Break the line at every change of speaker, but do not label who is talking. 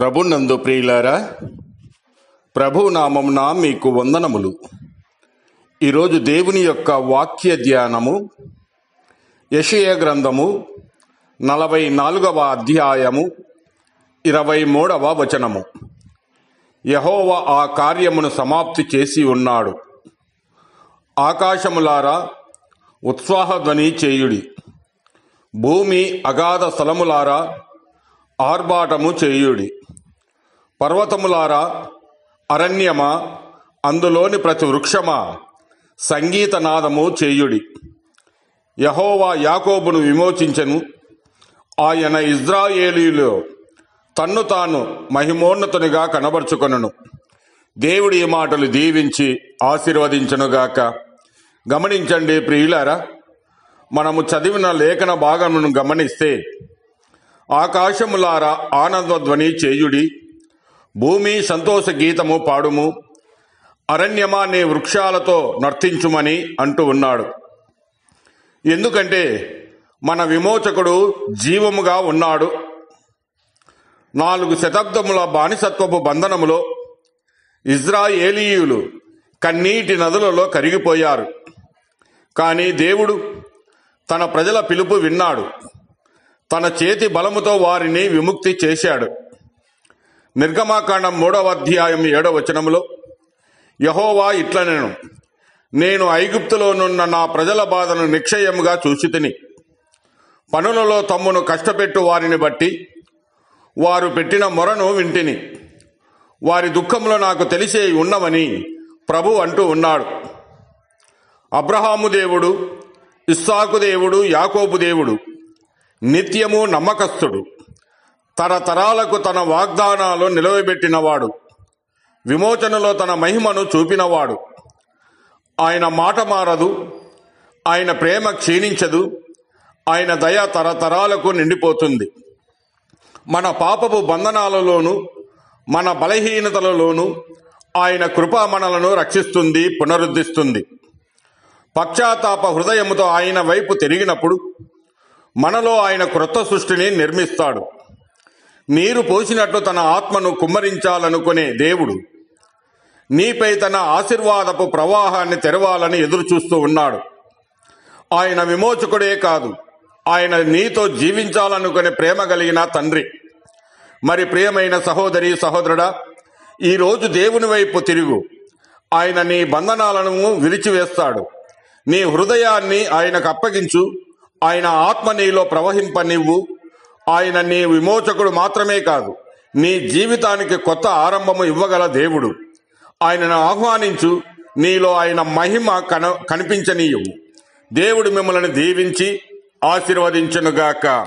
ప్రభునందు ప్రియులారా ప్రభు మీకు వందనములు. ఈరోజు దేవుని యొక్క వాక్య ధ్యానము యషయ గ్రంథము నలభై నాలుగవ అధ్యాయము ఇరవై మూడవ వచనము. యహోవ ఆ కార్యమును సమాప్తి చేసి ఉన్నాడు. ఆకాశములారా ఉత్సాహధ్వని చేయుడి. భూమి అగాధ స్థలములారా ఆర్భాటము చేయుడి. పర్వతములారా అరణ్యమా అందులోని ప్రతి వృక్షమా సంగీతనాదము చేయుడి. యహోవా యాకోబును విమోచించెను. ఆయన ఇజ్రాయేలీలో తన్ను తాను మహిమోన్నతునిగా కనబరుచుకొనను. దేవుడి ఈ మాటలు దీవించి ఆశీర్వదించనుగాక. గమనించండి ప్రియులారా మనము చదివిన లేఖన భాగమును గమనిస్తే ఆకాశములారా ఆనందధ్వని చేయుడి. భూమి సంతోష గీతము పాడుము. అరణ్యమా నీ వృక్షాలతో నర్తించుమని అంటూ ఉన్నాడు. ఎందుకంటే మన విమోచకుడు జీవముగా ఉన్నాడు. నాలుగు శతాబ్దముల బానిసత్వపు బంధనములో ఇజ్రాయేలీయులు కన్నీటి నదులలో కరిగిపోయారు. కానీ దేవుడు తన ప్రజల పిలుపు విన్నాడు. తన చేతి బలముతో వారిని విముక్తి చేశాడు. నిర్గమాకాండం మూడవ అధ్యాయం ఏడవ వచనములో యహోవా ఇట్లనెను నేను ఐగుప్తులోనున్న నా ప్రజల బాధను నిక్షయముగా చూసి తిని పనులలో తమ్మును కష్టపెట్టు వారిని బట్టి వారు పెట్టిన మొరను వింటిని. వారి దుఃఖంలో నాకు తెలిసే ఉన్నవని ప్రభు అంటూ ఉన్నాడు. అబ్రహాము దేవుడు ఇస్సాకు దేవుడు యాకోబు దేవుడు నిత్యము నమ్మకస్తుడు. తరతరాలకు తన వాగ్దానాలు నిలవబెట్టినవాడు. విమోచనలో తన మహిమను చూపినవాడు. ఆయన మాట మారదు. ఆయన ప్రేమ క్షీణించదు. ఆయన దయ తరతరాలకు నిండిపోతుంది. మన పాపపు బంధనాలలోను మన బలహీనతలలోనూ ఆయన కృప మనలను రక్షిస్తుంది పునరుద్ధరిస్తుంది పశ్చాత్తాప హృదయముతో ఆయన వైపు తిరిగినప్పుడు మనలో ఆయన క్రొత్త సృష్టిని నిర్మిస్తాడు. నీరు పోసినట్లు తన ఆత్మను కుమ్మరించాలనుకునే దేవుడు. నీపై తన ఆశీర్వాదపు ప్రవాహాన్ని తెరవాలని ఎదురుచూస్తూ ఉన్నాడు. ఆయన విమోచకుడే కాదు. ఆయన నీతో జీవించాలనుకునే ప్రేమ కలిగిన తండ్రి. మరి ప్రియమైన సహోదరి సహోదరుడా ఈరోజు దేవుని వైపు తిరుగు. ఆయన నీ బంధనాలను విరిచివేస్తాడు. నీ హృదయాన్ని ఆయనకు అప్పగించు. ఆయన ఆత్మ నీలో ప్రవహింపనివ్వు. ఆయన నీ విమోచకుడు మాత్రమే కాదు నీ జీవితానికి కొత్త ఆరంభము ఇవ్వగల దేవుడు. ఆయనను ఆహ్వానించు నీలో ఆయన మహిమ కన కనిపించనీయవు. దేవుడు మిమ్మల్ని దీవించి ఆశీర్వదించునుగాక.